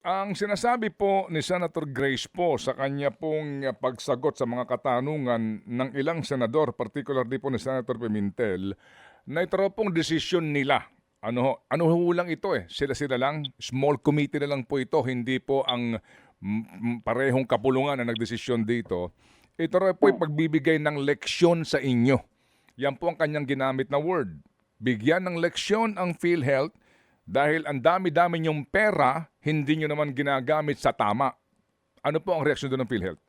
Ang sinasabi po ni Senator Grace po sa kanya pong uh, pagsagot sa mga katanungan ng ilang senador, particularly po ni Senator Pimentel, na ito pong desisyon nila. Ano, ano ho lang ito eh? Sila-sila lang, small committee na lang po ito, hindi po ang mm, mm, parehong kapulungan na nagdesisyon dito. Ito raw po ay pagbibigay ng leksyon sa inyo. Yan po ang kanyang ginamit na word. Bigyan ng leksyon ang PhilHealth dahil ang dami-dami niyong pera, hindi niyo naman ginagamit sa tama. Ano po ang reaksyon doon ng PhilHealth?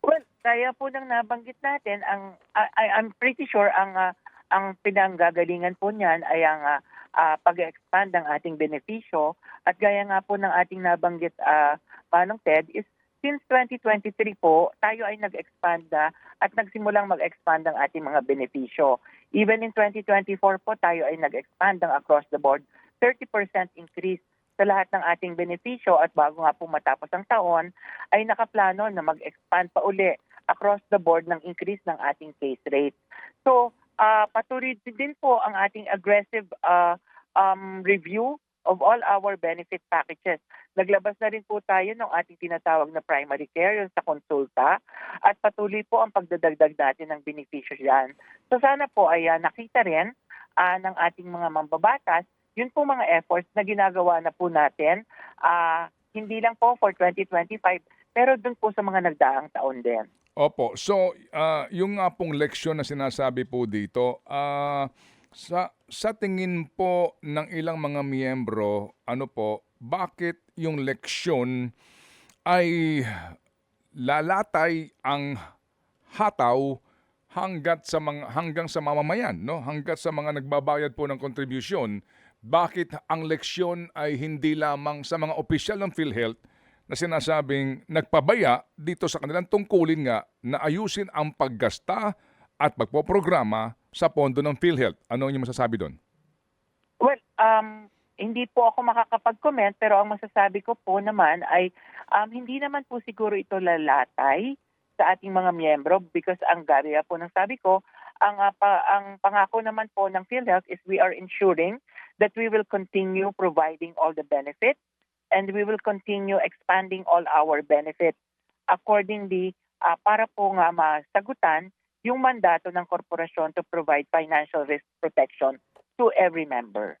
Well, kaya po nang nabanggit natin, ang I, I'm pretty sure ang ah, ang pinanggagalingan po niyan ay ang ah, ah, pag-expand ng ating benepisyo at gaya nga po ng ating nabanggit uh, Manong Ted is since 2023 po, tayo ay nag-expand na at nagsimulang mag-expand ang ating mga benepisyo. Even in 2024 po, tayo ay nag-expand ng across the board 30% increase sa lahat ng ating benepisyo at bago nga po matapos ang taon, ay nakaplano na mag-expand pa uli across the board ng increase ng ating case rate. So, ah, patuloy din po ang ating aggressive ah, um, review of all our benefit packages. Naglabas na rin po tayo ng ating tinatawag na primary care, yung sa konsulta, at patuloy po ang pagdadagdag natin ng beneficyo dyan. So sana po ay ah, nakita rin ah, ng ating mga mambabatas, yun po mga efforts na ginagawa na po natin, ah, hindi lang po for 2025, pero dun po sa mga nagdaang taon din. Opo. So, ah, yung nga pong leksyon na sinasabi po dito, ah, sa, sa tingin po ng ilang mga miyembro, ano po, bakit yung leksyon ay lalatay ang hataw hanggat sa mga hanggang sa mamamayan, no? Hanggat sa mga nagbabayad po ng kontribusyon. Bakit ang leksyon ay hindi lamang sa mga opisyal ng PhilHealth na sinasabing nagpabaya dito sa kanilang tungkulin nga na ayusin ang paggasta at pagpoprograma sa pondo ng PhilHealth. Ano ang masasabi doon? Well, um, hindi po ako makakapag-comment pero ang masasabi ko po naman ay um, hindi naman po siguro ito lalatay sa ating mga miyembro because ang gaya po ng sabi ko, ang, ah, pa- ang pangako naman po ng PhilHealth is we are ensuring that we will continue providing all the benefits and we will continue expanding all our benefits accordingly ah, para po nga masagutan yung mandato ng korporasyon to provide financial risk protection to every member.